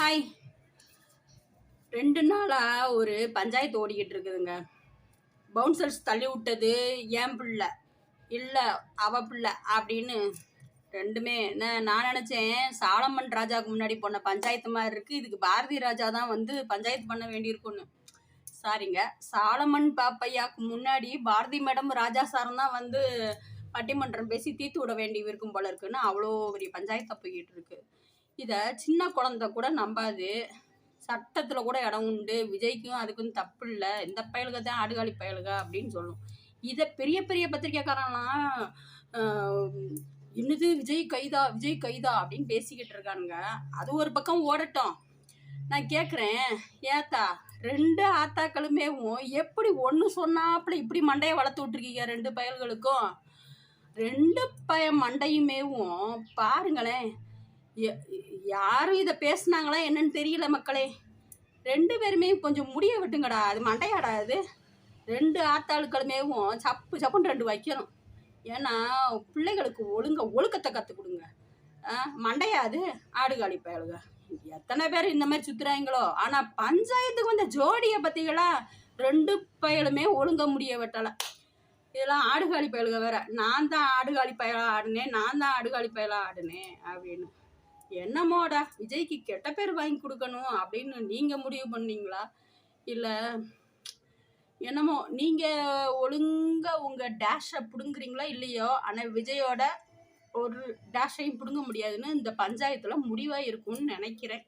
Hi. ரெண்டு நாளாக ஒரு பஞ்சாயத்து ஓடிக்கிட்டு இருக்குதுங்க. பவுன்சர்ஸ் தள்ளி விட்டது ஏன் பிள்ளை? இல்லை அவ பிள்ளை அப்படின்னு ரெண்டுமே என்ன நான் நினச்சேன் சாலமன் ராஜாவுக்கு முன்னாடி போன பஞ்சாயத்து மாதிரி இருக்குது இதுக்கு பாரதி ராஜா தான் வந்து பஞ்சாயத்து பண்ண வேண்டியிருக்குன்னு சாரிங்க சாலமன் பாப்பையாவுக்கு முன்னாடி பாரதி மேடம் ராஜா சாரும் தான் வந்து பட்டிமன்றம் பேசி தீர்த்து விட வேண்டி இருக்கும் போல இருக்குன்னு அவ்வளோ பெரிய பஞ்சாயத்தை போய்கிட்டு இருக்குது இதை சின்ன குழந்தை கூட நம்பாது. சட்டத்தில் கூட இடம் உண்டு. விஜய்க்கும் அதுக்கும் தப்பு இல்லை. இந்த பயலுக தான் ஆடுகாலி பயலுக அப்படின்னு சொல்லும். இதை பெரிய பெரிய பத்திரிக்கைக்காரன்லாம் என்னது விஜய் கைதா விஜய் கைதா அப்படின்னு பேசிக்கிட்டு இருக்கானுங்க. அது ஒரு பக்கம் ஓடட்டும். நான் கேட்குறேன் ஏத்தா ரெண்டு ஆத்தாக்களுமேவும் எப்படி ஒன்று சொன்னாப்புல இப்படி மண்டையை வளர்த்து விட்ருக்கீங்க ரெண்டு பயல்களுக்கும்? ரெண்டு பய மண்டையுமேவும் பாருங்களேன். யாரும் இதை பேசுனாங்களா என்னன்னு தெரியல மக்களே. ரெண்டு பேருமே கொஞ்சம் முடிய விட்டுங்கடா அது மண்டையாடா அது. ரெண்டு ஆத்தாளுக்களுமேவும் சப்பு சப்புன்னு ரெண்டு வைக்கணும். ஏன்னா பிள்ளைகளுக்கு ஒழுங்க ஒழுக்கத்தை கற்றுக் கொடுங்க. மண்டையாது மண்டையா அது ஆடுகாலி பயலுங்க எத்தனை பேர் இந்த மாதிரி சுத்துறாங்களோ ஆனால் பஞ்சாயத்துக்கு வந்த ஜோடியை பற்றிகளா ரெண்டு பயலுமே ஒழுங்க முடிய வெட்டலை. இதெல்லாம் ஆடுகாலி பயலுக வேற. நான் தான் ஆடுகாலி பயலாக ஆடினேன் நான் தான் ஆடுகாலி பயலாக ஆடினேன் அப்படின்னு. என்னமோடா விஜய்க்கு கெட்ட பேர் வாங்கி கொடுக்கணும் அப்படின்னு நீங்கள் முடிவு பண்ணீங்களா? இல்லை என்னமோ நீங்கள் ஒழுங்காக உங்கள் டேஷை பிடுங்குறீங்களா இல்லையோ ஆனால் விஜயோட ஒரு டேஷையும் பிடுங்க முடியாதுன்னு இந்த பஞ்சாயத்தில் முடிவாக இருக்கும்னு நினைக்கிறேன்.